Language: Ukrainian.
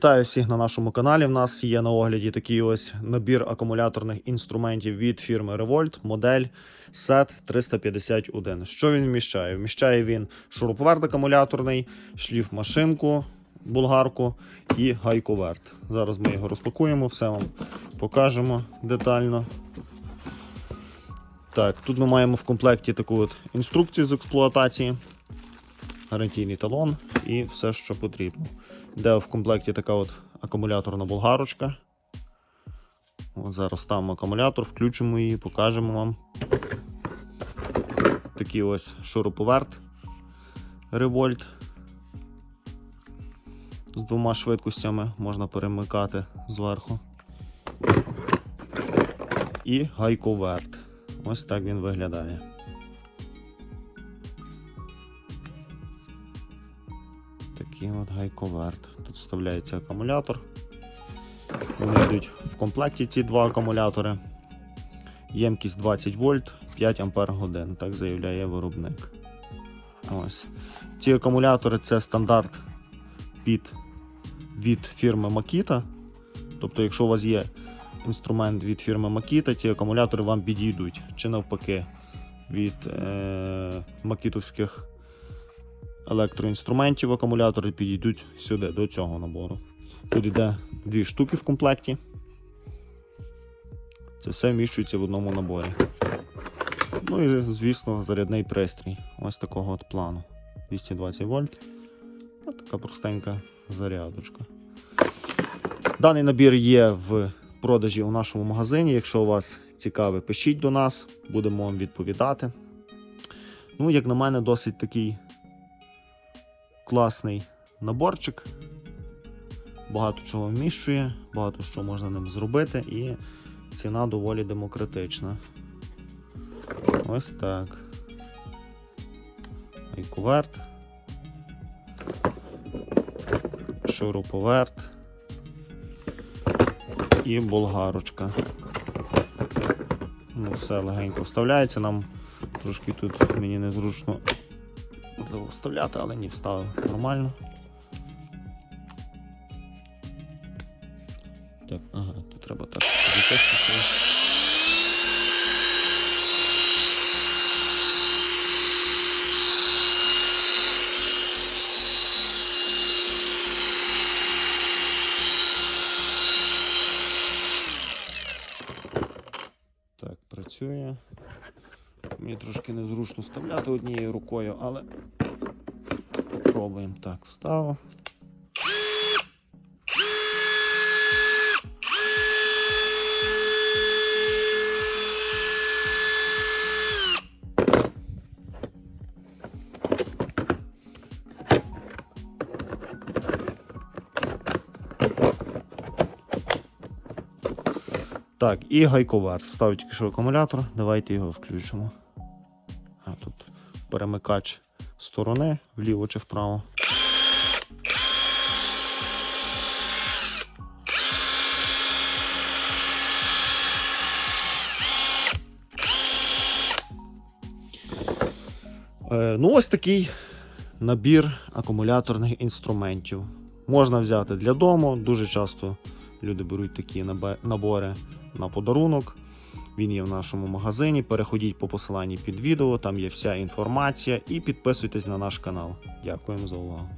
Вітаю всіх на нашому каналі. В нас є на огляді такий ось набір акумуляторних інструментів від фірми Revolt, модель SET 351. Що він вміщає? Вміщає він шуруповерт акумуляторний, шліф машинку, булгарку і гайковерт. Зараз ми його розпакуємо, все вам покажемо детально. Так, тут ми маємо в комплекті таку от інструкцію з експлуатації, гарантійний талон і все, що потрібно. Де в комплекті така от акумуляторна болгарочка. От зараз ставимо акумулятор, включимо її, покажемо вам. Такий ось шуруповерт Revolt. З двома швидкостями можна перемикати зверху. І гайковерт. Ось так він виглядає. Такий от гайковерт. Тут вставляється акумулятор. Вони йдуть в комплекті ці два акумулятори. Ємкість 20 вольт, 5 ампер годин, так заявляє виробник. Ось. Ці акумулятори це стандарт під від фірми Makita. Тобто, якщо у вас є інструмент від фірми Makita, ці акумулятори вам підійдуть. Чи навпаки від е- макітовських електроінструментів акумулятори підійдуть сюди, до цього набору. Тут йде дві штуки в комплекті. Це все вміщується в одному наборі. Ну і, звісно, зарядний пристрій. Ось такого от плану. 220 вольт. Ось така простенька зарядочка. Даний набір є в продажі у нашому магазині. Якщо у вас цікаве, пишіть до нас, будемо вам відповідати. Ну, як на мене, досить такий класний наборчик. Багато чого вміщує, багато що можна ним зробити, і ціна доволі демократична. Ось так. Айкуверт. Шуруповерт. І болгарочка. Ну, все легенько вставляється. Нам трошки тут мені незручно можливо вставляти, але ні, вставив нормально. Так, ага, тут треба так затестити. Так, працює. Мені трошки незручно вставляти однією рукою, але попробуємо так, вставив. Так, і гайковер. Ставив тільки що акумулятор, давайте його включимо. А тут перемикач сторони, вліво чи вправо. Е, ну, ось такий набір акумуляторних інструментів. Можна взяти для дому. Дуже часто люди беруть такі набори на подарунок. Він є в нашому магазині. Переходіть по посиланні під відео, там є вся інформація і підписуйтесь на наш канал. Дякуємо за увагу.